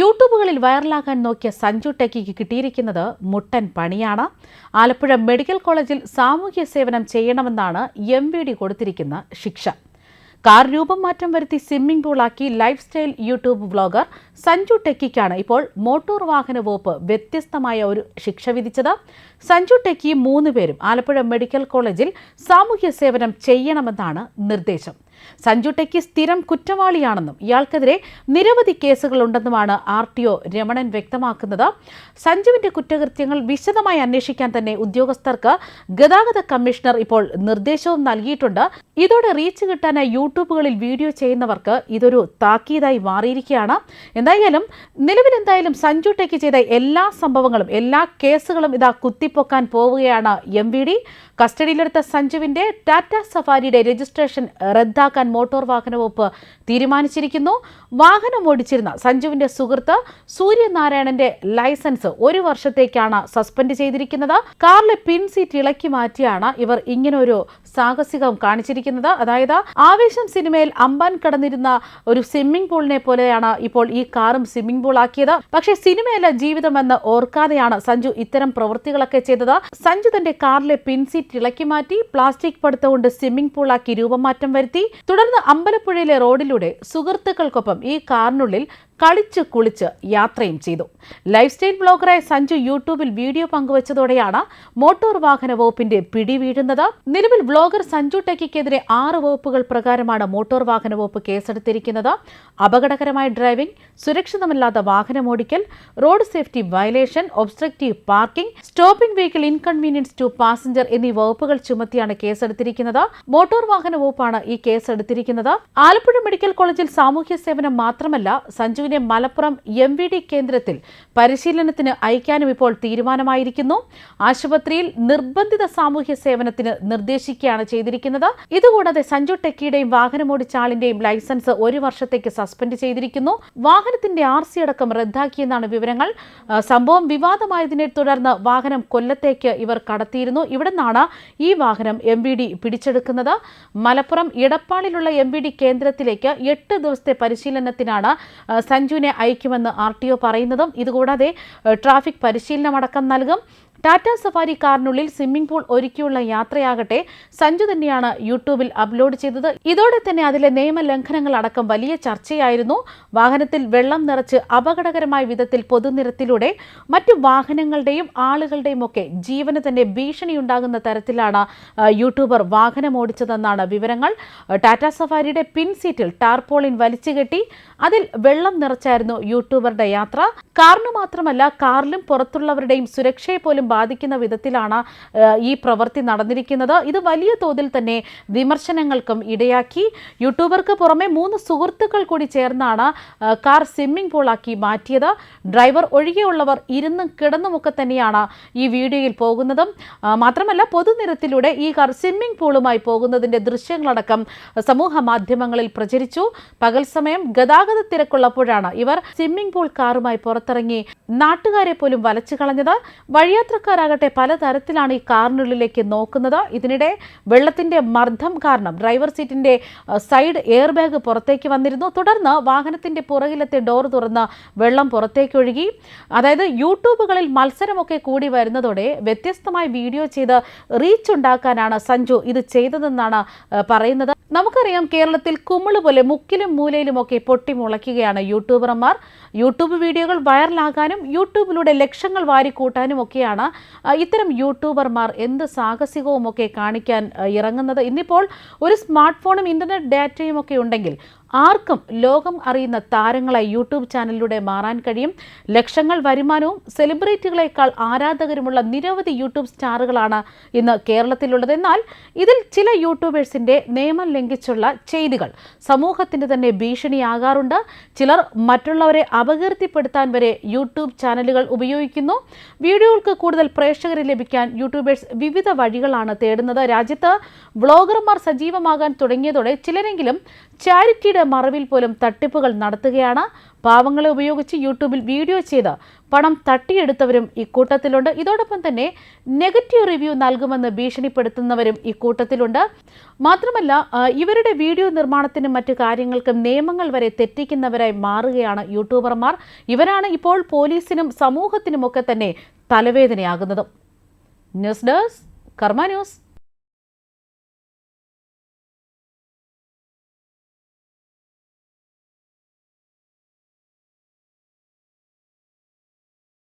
യൂട്യൂബുകളിൽ വൈറലാകാൻ നോക്കിയ സഞ്ജു ടെക്കിക്ക് കിട്ടിയിരിക്കുന്നത് മുട്ടൻ പണിയാണ്. ആലപ്പുഴ മെഡിക്കൽ കോളേജിൽ സാമൂഹ്യ സേവനം ചെയ്യണമെന്നാണ് എം വി ഡി കൊടുത്തിരിക്കുന്ന ശിക്ഷ. കാർ രൂപം മാറ്റം വരുത്തി swimming പൂളാക്കി life style YouTube vlogger Sanju ടെക്കിക്കാണ് ഇപ്പോൾ മോട്ടോർ വാഹന വകുപ്പ് വ്യത്യസ്തമായ ഒരു ശിക്ഷ വിധിച്ചത്. സഞ്ജു ടെക്കി മൂന്ന് പേരും ആലപ്പുഴ മെഡിക്കൽ കോളേജിൽ സാമൂഹ്യ സേവനം ചെയ്യണമെന്നാണ് നിർദ്ദേശം. സഞ്ജു ടെക്കി സ്ഥിരം കുറ്റവാളിയാണെന്നും ഇയാൾക്കെതിരെ നിരവധി കേസുകളുണ്ടെന്നുമാണ് ആർ ടി ഒ രമണൻ വ്യക്തമാക്കുന്നത്. സഞ്ജുവിന്റെ കുറ്റകൃത്യങ്ങൾ വിശദമായി അന്വേഷിക്കാൻ തന്നെ ഉദ്യോഗസ്ഥർക്ക് ഗതാഗത കമ്മീഷണർ ഇപ്പോൾ നിർദ്ദേശവും നൽകിയിട്ടുണ്ട്. ഇതോടെ റീച്ച് കിട്ടാനായി യൂട്യൂബുകളിൽ വീഡിയോ ചെയ്യുന്നവർക്ക് ഇതൊരു താക്കീതായി മാറിയിരിക്കുകയാണ്. എന്തായാലും നിലവിൽ എന്തായാലും സഞ്ജു ചെയ്ത എല്ലാ സംഭവങ്ങളും എല്ലാ കേസുകളും ഇതാ കുത്തിപ്പൊക്കാൻ പോവുകയാണ് എം വി ഡി. കസ്റ്റഡിയിലെടുത്ത സഞ്ജുവിന്റെ ടാറ്റ സഫാരിയുടെ രജിസ്ട്രേഷൻ റദ്ദാക്കാൻ മോട്ടോർ വാഹന വകുപ്പ് തീരുമാനിച്ചിരിക്കുന്നു. വാഹനം ഓടിച്ചിരുന്ന സഞ്ജുവിന്റെ സുഹൃത്ത് സൂര്യനാരായണന്റെ ലൈസൻസ് ഒരു വർഷത്തേക്കാണ് സസ്പെൻഡ് ചെയ്തിരിക്കുന്നത്. കാറിലെ പിൻ സീറ്റ് ഇളക്കി മാറ്റിയാണ് ഇവർ ഇങ്ങനൊരു സാഹസികം കാണിച്ചിരിക്കുന്നത്. അതായത് ആവേശം സിനിമയിൽ അമ്പാൻ കടന്നിരുന്ന ഒരു സ്വിമ്മിംഗ് പൂളിനെ പോലെയാണ് ഇപ്പോൾ ഈ കാറും സ്വിമ്മിംഗ് പൂൾ ആക്കിയത് പക്ഷേ സിനിമയല്ല ജീവിതമെന്ന് ഓർക്കാതെയാണ് സഞ്ജു ഇത്തരം പ്രവൃത്തികളൊക്കെ ചെയ്തത്. സഞ്ജു തന്റെ കാറിലെ പിൻസീറ്റ് ഇളക്കി മാറ്റി പ്ലാസ്റ്റിക് പടുത്ത കൊണ്ട് സ്വിമ്മിംഗ് പൂളാക്കി രൂപമാറ്റം വരുത്തി. തുടർന്ന് അമ്പലപ്പുഴയിലെ റോഡിലൂടെ സുഹൃത്തുക്കൾക്കൊപ്പം ഈ കാറിനുള്ളിൽ കളിച്ച് കുളിച്ച് യാത്രയും ചെയ്തു. ലൈഫ് സ്റ്റൈൽ ബ്ലോഗറായ സഞ്ജു യൂട്യൂബിൽ വീഡിയോ പങ്കുവച്ചതോടെയാണ് മോട്ടോർ വാഹന വകുപ്പിന്റെ പിടി വീഴുന്നത് നിലവിൽ ബ്ലോഗർ സഞ്ജു ടെക്കിക്കെതിരെ ആറ് വകുപ്പുകൾ പ്രകാരമാണ് മോട്ടോർ വാഹന വകുപ്പ് കേസെടുത്തിരിക്കുന്നത്. അപകടകരമായ ഡ്രൈവിംഗ് സുരക്ഷിതമല്ലാത്ത വാഹനമോടിക്കൽ road safety violation obstructive parking stopping vehicle inconvenience to passenger എന്നീ വകുപ്പുകൾ ചുമത്തിയാണ് കേസെടുത്തിരിക്കുന്നത്. മോട്ടോർ വാഹന വകുപ്പാണ് ഈ കേസെടുത്തിരിക്കുന്നത്. ആലപ്പുഴ മെഡിക്കൽ കോളേജിൽ സാമൂഹ്യ സേവനം മാത്രമല്ല സഞ്ജുവിനെ മലപ്പുറം എം വി ഡി കേന്ദ്രത്തിൽ പരിശീലനത്തിന് അയക്കാനും ഇപ്പോൾ തീരുമാനമായിരിക്കുന്നു. ആശുപത്രിയിൽ നിർബന്ധിത സാമൂഹ്യ സേവനത്തിന് നിർദ്ദേശിക്കുകയാണ് ചെയ്തിരിക്കുന്നത്. ഇതുകൂടാതെ സഞ്ജു ടെക്കിയുടെയും വാഹനമോടിച്ച ആളിന്റെയും ലൈസൻസ് ഒരു വർഷത്തേക്ക് സസ്പെൻഡ് ചെയ്തിരിക്കുന്നു. വാഹനത്തിന്റെ ആർ സി അടക്കം റദ്ദാക്കിയെന്നാണ് വിവരങ്ങൾ. സംഭവം വിവാദമായതിനെ തുടർന്ന് വാഹനം കൊല്ലത്തേക്ക് ഇവർ കടത്തിയിരുന്നു. ഇവിടെ നിന്നാണ് ഈ വാഹനം എം വി ഡി പിടിച്ചെടുക്കുന്നത്. മലപ്പുറം ഇടപ്പാളിലുള്ള എം വി ഡി കേന്ദ്രത്തിലേക്ക് എട്ട് ദിവസത്തെ പരിശീലനത്തിനാണ് സഞ്ജുവിനെ അയക്കുമെന്ന് ആർ ടി ഒ പറയുന്നതും ഇതുകൂടാതെ ട്രാഫിക് പരിശീലനമടക്കം നൽകും. ടാറ്റ സഫാരി കാറിനുള്ളിൽ സ്വിമ്മിംഗ് പൂൾ ഒരുക്കിയുള്ള യാത്രയാകട്ടെ സഞ്ജു തന്നെയാണ് യൂട്യൂബിൽ അപ്ലോഡ് ചെയ്തത്. ഇതോടെ തന്നെ അതിലെ നിയമലംഘനങ്ങൾ അടക്കം വലിയ ചർച്ചയായിരുന്നു. വാഹനത്തിൽ വെള്ളം നിറച്ച് അപകടകരമായ വിധത്തിൽ പൊതുനിരത്തിലൂടെ മറ്റു വാഹനങ്ങളുടെയും ആളുകളുടെയും ഒക്കെ ജീവന് തന്നെ ഭീഷണിയുണ്ടാകുന്ന തരത്തിലാണ് യൂട്യൂബർ വാഹനം ഓടിച്ചതെന്നാണ് വിവരങ്ങൾ. ടാറ്റ സഫാരിയുടെ പിൻ സീറ്റിൽ ടാർപോളിൻ വലിച്ചുകെട്ടി അതിൽ വെള്ളം നിറച്ചായിരുന്നു യൂട്യൂബറുടെ യാത്ര. കാറിന് മാത്രമല്ല കാറിലും പുറത്തുള്ളവരുടെയും സുരക്ഷയെ പോലും ബാധിക്കുന്ന വിധത്തിലാണ് ഈ പ്രവൃത്തി നടന്നിരിക്കുന്നത്. ഇത് വലിയ തോതിൽ തന്നെ വിമർശനങ്ങൾക്കും ഇടയാക്കി. യൂട്യൂബർക്ക് പുറമെ മൂന്ന് സുഹൃത്തുക്കൾ കൂടി ചേർന്നാണ് കാർ സ്വിമ്മിംഗ് പൂളാക്കി മാറ്റിയത്. ഡ്രൈവർ ഒഴികെയുള്ളവർ ഇരുന്നും കിടന്നുമൊക്കെ തന്നെയാണ് ഈ വീഡിയോയിൽ പോകുന്നതും. മാത്രമല്ല പൊതുനിരത്തിലൂടെ ഈ കാർ സ്വിമ്മിംഗ് പൂളുമായി പോകുന്നതിന്റെ ദൃശ്യങ്ങളടക്കം സമൂഹ മാധ്യമങ്ങളിൽ പ്രചരിച്ചു. പകൽ സമയം ഗതാഗത തിരക്കുള്ളപ്പോഴാണ് ഇവർ സ്വിമ്മിംഗ് പൂൾ കാറുമായി പുറത്തിറങ്ങി നാട്ടുകാരെ പോലും വലച്ചു കളഞ്ഞത്. വഴിയാത്രക്കാരാകട്ടെ പലതരത്തിലാണ് ഈ കാറിനുള്ളിലേക്ക് നോക്കുന്നത്. ഇതിനിടെ വെള്ളത്തിന്റെ മർദ്ദം കാരണം ഡ്രൈവർ സീറ്റിന്റെ സൈഡ് എയർ ബാഗ് പുറത്തേക്ക് വന്നിരുന്നു. തുടർന്ന് വാഹനത്തിന്റെ പുറകിലത്തെ ഡോർ തുറന്ന് വെള്ളം പുറത്തേക്ക് ഒഴുകി. അതായത് യൂട്യൂബുകളിൽ മത്സരമൊക്കെ കൂടി വരുന്നതോടെ വ്യത്യസ്തമായി വീഡിയോ ചെയ്ത് റീച്ച് ഉണ്ടാക്കാനാണ് സഞ്ജു ഇത് ചെയ്തതെന്നാണ് പറയുന്നത്. നമുക്കറിയാം കേരളത്തിൽ കുമിൾ പോലെ മുക്കിലും മൂലയിലുമൊക്കെ പൊട്ടിമുളയ്ക്കുകയാണ് യൂട്യൂബർമാർ. യൂട്യൂബ് വീഡിയോകൾ വൈറലാകാനും യൂട്യൂബിലൂടെ ലക്ഷങ്ങൾ വാരിക്കൂട്ടാനും ഒക്കെയാണ് ഇത്തരം യൂട്യൂബർമാർ എന്ത് സാഹസികവും ഒക്കെ കാണിക്കാൻ ഇറങ്ങുന്നത്? ഇന്നിപ്പോൾ ഒരു സ്മാർട്ട് ഫോണും ഇന്റർനെറ്റ് ഡാറ്റയും ഒക്കെ ഉണ്ടെങ്കിൽ ആർക്കും ലോകം അറിയുന്ന താരങ്ങളായി യൂട്യൂബ് ചാനലിലൂടെ മാറാൻ കഴിയും. ലക്ഷങ്ങൾ വരുമാനവും സെലിബ്രിറ്റികളെക്കാൾ ആരാധകരുമുള്ള നിരവധി യൂട്യൂബ് സ്റ്റാറുകളാണ് ഇന്ന് കേരളത്തിലുള്ളത്. എന്നാൽ ഇതിൽ ചില യൂട്യൂബേഴ്സിന്റെ നിയമം ലംഘിച്ചുള്ള ചെയ്തികൾ സമൂഹത്തിന് തന്നെ ഭീഷണിയാകാറുണ്ട്. ചിലർ മറ്റുള്ളവരെ അപകീർത്തിപ്പെടുത്താൻ വരെ യൂട്യൂബ് ചാനലുകൾ ഉപയോഗിക്കുന്നു. വീഡിയോകൾക്ക് കൂടുതൽ പ്രേക്ഷകരെ ലഭിക്കാൻ യൂട്യൂബേഴ്സ് വിവിധ വഴികളാണ് തേടുന്നത്. രാജ്യത്ത് വ്ളോഗർമാർ സജീവമാകാൻ തുടങ്ങിയതോടെ ചിലരെങ്കിലും ചാരിറ്റിയുടെ നിയമത്തിന്റെ മറവിൽ പോലും തട്ടിപ്പുകൾ നടത്തുകയാണ്. പാവങ്ങളെ ഉപയോഗിച്ച് യൂട്യൂബിൽ വീഡിയോ ചെയ്ത് പണം തട്ടിയെടുത്തവരും ഇക്കൂട്ടത്തിലുണ്ട് ഇതോടൊപ്പം തന്നെ നെഗറ്റീവ് റിവ്യൂ നൽകുമെന്ന് ഭീഷണിപ്പെടുത്തുന്നവരും ഇക്കൂട്ടത്തിലുണ്ട് മാത്രമല്ല ഇവരുടെ വീഡിയോ നിർമ്മാണത്തിനും മറ്റു കാര്യങ്ങൾക്കും നിയമങ്ങൾ വരെ തെറ്റിക്കുന്നവരായി മാറുകയാണ് യൂട്യൂബർമാർ. ഇവരാണ് ഇപ്പോൾ പോലീസിനും സമൂഹത്തിനുമൊക്കെ തന്നെ തലവേദനയാകുന്നതും. News desk Karma news.